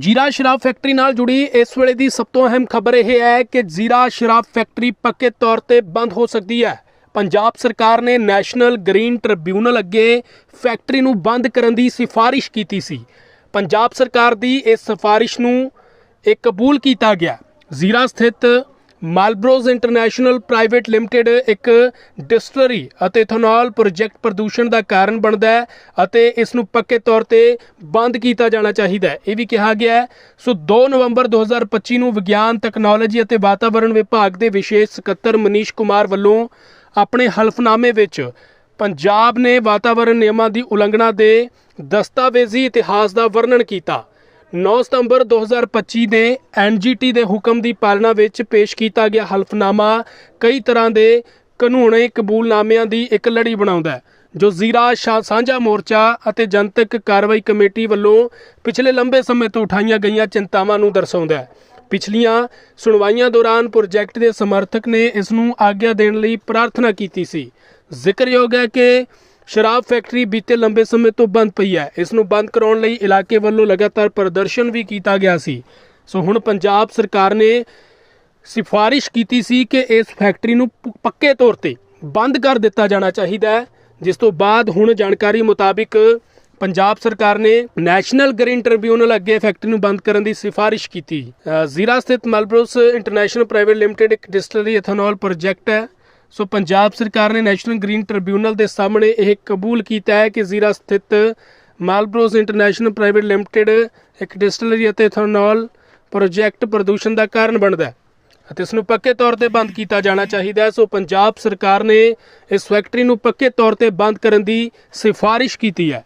ਜੀਰਾ ਸ਼ਰਾਬ ਫੈਕਟਰੀ ਨਾਲ ਜੁੜੀ ਇਸ ਵੇਲੇ ਦੀ ਸਭ ਤੋਂ ਅਹਿਮ ਖਬਰ ਇਹ ਹੈ ਕਿ ਜੀਰਾ ਸ਼ਰਾਬ ਫੈਕਟਰੀ ਪੱਕੇ ਤੌਰ ਤੇ ਬੰਦ ਹੋ ਸਕਦੀ ਹੈ। ਪੰਜਾਬ ਸਰਕਾਰ ਨੇ ਨੈਸ਼ਨਲ ਗ੍ਰੀਨ ਟ੍ਰਿਬਿਊਨਲ ਅੱਗੇ ਫੈਕਟਰੀ ਨੂੰ ਬੰਦ ਕਰਨ ਦੀ ਸਿਫਾਰਿਸ਼ ਕੀਤੀ ਸੀ। ਪੰਜਾਬ ਸਰਕਾਰ ਦੀ ਇਸ ਸਿਫਾਰਿਸ਼ ਨੂੰ ਇਹ ਕਬੂਲ ਕੀਤਾ ਗਿਆ। ਜ਼ੀਰਾ ਸਥਿਤ ਮਾਲਬਰੋਜ਼ ਇੰਟਰਨੈਸ਼ਨਲ ਪ੍ਰਾਈਵੇਟ ਲਿਮਟਿਡ ਇੱਕ ਡਿਸਟਲਰੀ ਅਤੇ ਇਥਨੋਲ ਪ੍ਰੋਜੈਕਟ ਪ੍ਰਦੂਸ਼ਣ ਦਾ ਕਾਰਨ ਬਣਦਾ ਹੈ ਅਤੇ ਇਸ ਨੂੰ ਪੱਕੇ ਤੌਰ ਤੇ ਬੰਦ ਕੀਤਾ ਜਾਣਾ ਚਾਹੀਦਾ ਹੈ। ਇਹ ਵੀ ਕਿਹਾ ਗਿਆ ਹੈ। ਸੋ 2 ਨਵੰਬਰ 2025 ਨੂੰ ਵਿਗਿਆਨ, ਤਕਨਾਲੋਜੀ ਅਤੇ ਵਾਤਾਵਰਣ ਵਿਭਾਗ ਦੇ ਵਿਸ਼ੇਸ਼ ਸਕੱਤਰ ਮਨੀਸ਼ ਕੁਮਾਰ ਵੱਲੋਂ ਆਪਣੇ ਹਲਫਨਾਮੇ ਵਿੱਚ ਪੰਜਾਬ ਨੇ ਵਾਤਾਵਰਣ ਨਿਯਮਾਂ ਦੀ ਉਲੰਘਣਾ ਦੇ ਦਸਤਾਵੇਜ਼ੀ ਇਤਿਹਾਸ ਦਾ ਵਰਣਨ ਕੀਤਾ। 9 ਸਤੰਬਰ 2025 ਦੇ ਐਨਜੀਟੀ ਦੇ ਹੁਕਮ ਦੀ ਪਾਲਣਾ ਵਿੱਚ ਪੇਸ਼ ਕੀਤਾ ਗਿਆ ਹਲਫਨਾਮਾ ਕਈ ਤਰ੍ਹਾਂ ਦੇ ਕਾਨੂੰਨੀ ਕਬੂਲਨਾਮਿਆਂ ਦੀ ਇੱਕ ਲੜੀ ਬਣਾਉਂਦਾ ਹੈ, ਜੋ ਜ਼ੀਰਾ, ਸ਼ਾ- ਸਾਂਝਾ ਮੋਰਚਾ ਅਤੇ ਜਨਤਕ ਕਾਰਵਾਈ ਕਮੇਟੀ ਵੱਲੋਂ ਪਿਛਲੇ ਲੰਬੇ ਸਮੇਂ ਤੋਂ ਉਠਾਈਆਂ ਗਈਆਂ ਚਿੰਤਾਵਾਂ ਨੂੰ ਦਰਸਾਉਂਦਾ ਹੈ। ਪਿਛਲੀਆਂ ਸੁਣਵਾਈਆਂ ਦੌਰਾਨ ਪ੍ਰੋਜੈਕਟ ਦੇ ਸਮਰਥਕ ਨੇ ਇਸ ਨੂੰ ਆਗਿਆ ਦੇਣ ਲਈ ਪ੍ਰਾਰਥਨਾ ਕੀਤੀ ਸੀ। ਜ਼ਿਕਰਯੋਗ ਹੈ ਕਿ ਸ਼ਰਾਬ ਫੈਕਟਰੀ ਬੀਤੇ ਲੰਬੇ ਸਮੇਂ ਤੋਂ ਬੰਦ ਪਈ ਹੈ। ਇਸ ਨੂੰ ਬੰਦ ਕਰਾਉਣ ਲਈ ਇਲਾਕੇ ਵੱਲੋਂ ਲਗਾਤਾਰ ਪ੍ਰਦਰਸ਼ਨ ਵੀ ਕੀਤਾ ਗਿਆ ਸੀ। ਸੋ ਹੁਣ ਪੰਜਾਬ ਸਰਕਾਰ ਨੇ ਸਿਫਾਰਿਸ਼ ਕੀਤੀ ਸੀ ਕਿ ਇਸ ਫੈਕਟਰੀ ਨੂੰ ਪੱਕੇ ਤੌਰ ਤੇ ਬੰਦ ਕਰ ਦਿੱਤਾ ਜਾਣਾ ਚਾਹੀਦਾ ਹੈ। ਜਿਸ ਤੋਂ ਬਾਅਦ ਹੁਣ ਜਾਣਕਾਰੀ ਮੁਤਾਬਿਕ ਪੰਜਾਬ ਸਰਕਾਰ ਨੇ ਨੈਸ਼ਨਲ ਗ੍ਰੀਨ ਟ੍ਰਿਬਿਊਨਲ ਅੱਗੇ ਫੈਕਟਰੀ ਨੂੰ ਬੰਦ ਕਰਨ ਦੀ ਸਿਫਾਰਿਸ਼ ਕੀਤੀ। ਜ਼ੀਰਾ ਸਥਿਤ ਮਲਬਰੋਸ ਇੰਟਰਨੈਸ਼ਨਲ ਪ੍ਰਾਈਵੇਟ ਲਿਮਟਿਡ ਇੱਕ ਡਿਸਟਿਲਰੀ ਇਥਨੋਲ ਪ੍ਰੋਜੈਕਟ ਹੈ। ਸੋ ਪੰਜਾਬ ਸਰਕਾਰ ਨੇ ਨੈਸ਼ਨਲ ਗ੍ਰੀਨ ਟ੍ਰਿਬਿਊਨਲ ਦੇ ਸਾਹਮਣੇ ਇਹ ਕਬੂਲ ਕੀਤਾ ਹੈ ਕਿ ਜ਼ੀਰਾ ਸਥਿਤ ਮਾਲਬਰੋਸ ਇੰਟਰਨੈਸ਼ਨਲ ਪ੍ਰਾਈਵੇਟ ਲਿਮਟਿਡ ਇੱਕ ਡਿਸਟਿਲਰੀ ਅਤੇ ਇਥਨੋਲ ਪ੍ਰੋਜੈਕਟ ਪ੍ਰਦੂਸ਼ਣ ਦਾ ਕਾਰਨ ਬਣਦਾ ਹੈ ਅਤੇ ਇਸ ਨੂੰ ਪੱਕੇ ਤੌਰ ਤੇ ਬੰਦ ਕੀਤਾ ਜਾਣਾ ਚਾਹੀਦਾ ਹੈ। ਸੋ ਪੰਜਾਬ ਸਰਕਾਰ ਨੇ ਇਸ ਫੈਕਟਰੀ ਨੂੰ ਪੱਕੇ ਤੌਰ ਤੇ ਬੰਦ ਕਰਨ ਦੀ ਸਿਫਾਰਿਸ਼ ਕੀਤੀ ਹੈ।